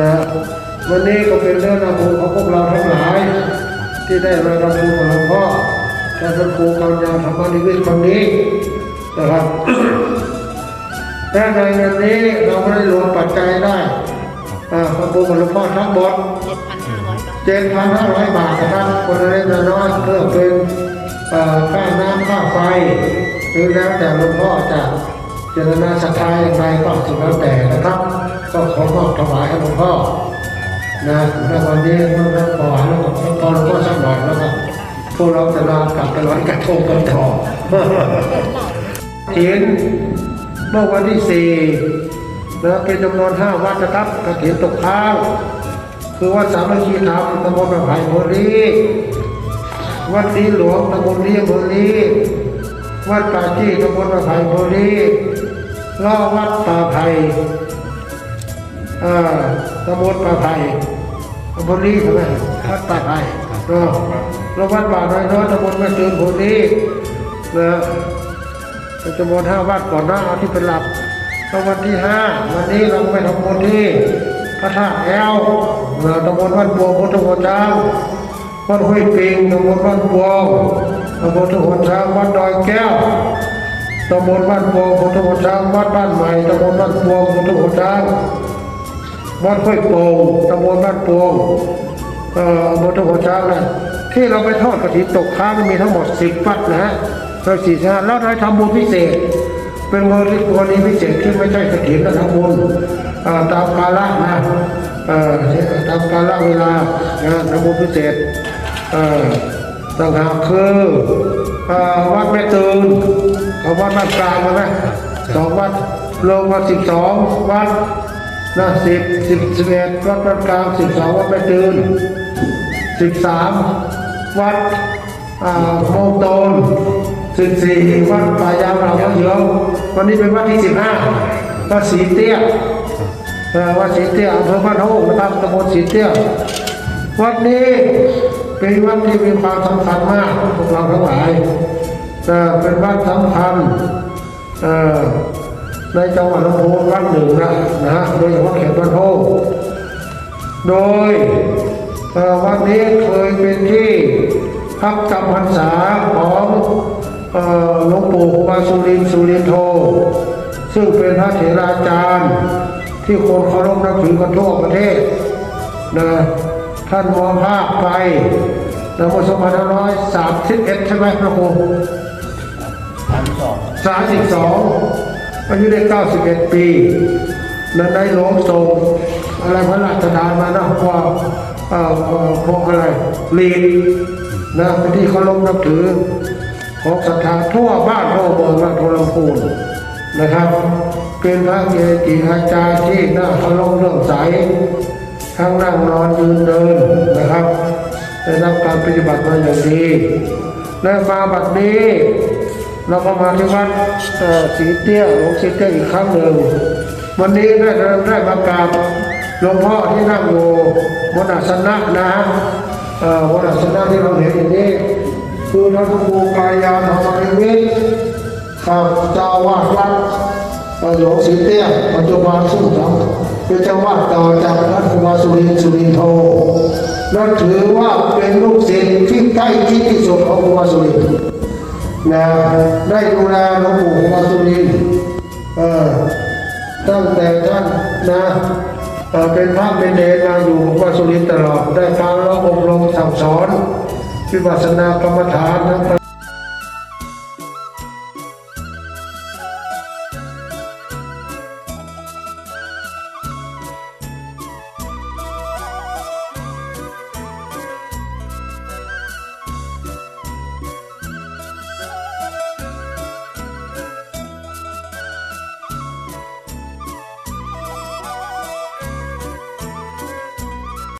นะวันนี้ก็เป็นเรื่องราวของพวกเราทั้งหลาย ที่ได้มารับรู้ของหลวงพ่อท่านพระครูกำยาธรรมนิวิตครั้งนี้นะครับแต่ในเงินนี้เราไม่ได้รวมปัจจัยได้อ่าพระครูของหลวงพ่อทั้งหมดเจ็ดพันห้าร้อยบาทเจ็ดพันห้านะครับ คนละเล็กละน้อยเพื่อเป็นค่าน้ำค่าไฟหรือแล้วแต่หลวงพ่อจะ เจรนาศรัทธาอย่างไรก็สุดแล้วแต่นะครับ ก็ขอมอบถวายให้หลวงพ่อนะในวันนี้มันก็ขอให้หลวงพ่อหลวงพ่อสักหน่อยแล้วก็พวกเราจะลากลับไปร้อยกระทงกันต่อถินเมื่อวันที่สี่นะเป็นจำนวนห้าวัดนะครับกระถินตกข้าวคือวัดสามัคคีธรรมตำบลประไผ่โพลีวัดศรีหลวงตำบลเลียงโพลีวัดป่าจี้ตำบลประไผ่โพลี ล่อวัดป่าไผ่อ่าตำบลป่าไผ่ตำบลลีใช่ไหมวัดป่าไผ่เนาะแล้ววัดป่าน้อยน้อยตำบลแม่ตื่นโพลีนะเป็นจำนวนห้าวัดก่อนหน้าเอาที่เป็นหลักแล้ววันที่ห้าวันนี้เราไปทำบุญที่พระธาตุแอลเอ่อตำบลบ้านบัวพุทธหัวช้างวัดห้วยปิงตำบลบ้านบัวตำบลพุทธหัวช้างวัดดอยแก้ว ตำบลบ้านบัวพุทธหัวช้างวัดบ้านใหม่ตำบลบ้านบัวพุทธหัวช้างวัดห้วยโป่งตำบลบ้านโป่งเอ่อพุทธหัวช้างนะที่เราไปทอดกระถิ่นตกค้างมันมีทั้งหมดสิบวัดนะฮะเราสี่ชาแล้วได้ทำบุญพิเศษ เป็นกรณีกรณีพิเศษที่ไม่ใช่กระถิ่นและทำบุญตามกาลนะตามกาลเวลานะทำบุญพิเศษต่างหากคือเอ่อวัดแม่ตูน กับวัดบ้านกลางนะนะสองวัดรวมมาสิบสองวัดนะสิบสิบสิบเอ็ดวัดบ้านกลางสิบสองวัดแม่ตูนสิบสามวัดอ่าโมงโตนสิบสี่วัดป่ายางเราเยอะวันนี้เป็นวัดที่สิบห้าวัดสีเตี้ยวัดสีเตี้ยอำเภอบ้านโฮงนะครับตำบลสีเตี้ยวัดนี้เป็นวัดที่มีความสำคัญมากพวกเราทั้งหลาย เป็นวัดสำคัญในจังหวัดลำพูนวัดหนึ่งนะนะฮะโดยเฉพาะเขตบ้านโฮงโดยวัดนี้เคยเป็นที่พักจำพรรษาของหลวงปู่ครูบาสุรินสุรินโท ซึ่งเป็นพระเถราจารย์ ที่คนเคารพนับถือกันทั่วประเทศนะท่านมองภาพไป ในปี2531ใช่ไหมพระครูสามสิบสองอายุได้เก้าสิบเอ็ดปีนั้นได้หลวงทรงอะไรพระราชทานมานะว่าเอ่อเอ่อพวกอะไรลีดนะเป็นที่เคารพนับถือ ของศรัทธาทั่วบ้านทั่วเมืองและทั่วลำพูนนะครับ เป็นพระเกจิอาจารย์ที่น่าเคารพเรื่องใสทั้งนั่งนอนยืนเดินนะครับ ได้รับการปฏิบัติมาอย่างดีและมาบัดนี้ เราก็มาที่วัดเอ่อสีเตี้ยหลวงสีเตี้ยอีกครั้งหนึ่งวันนี้ได้ได้มากราบหลวงพ่อที่นั่งอยู่บนอาสนะนะบนอาสนะที่เราเห็นอย่างนี้คือพระครูกายาธรรมนิมิตรครับเจ้าวาดวัด หลวงสีเตี้ยปัจจุบันซึ่งเป็นเจ้าวาดต่อจากพระครูวาสุรินสุรินโทนั่นถือว่าเป็นลูกศิษย์ที่ใกล้ชิดที่สุดของครูวาสุรินนะได้ดูแลหลวงปู่มาสุรินเออตั้งแต่ท่านนะเป็นพระเป็นเนรมาอยู่วัดสุรินตลอดได้การร้องอบรมสั่งสอนวิปัสสนากรรมฐานทั้ง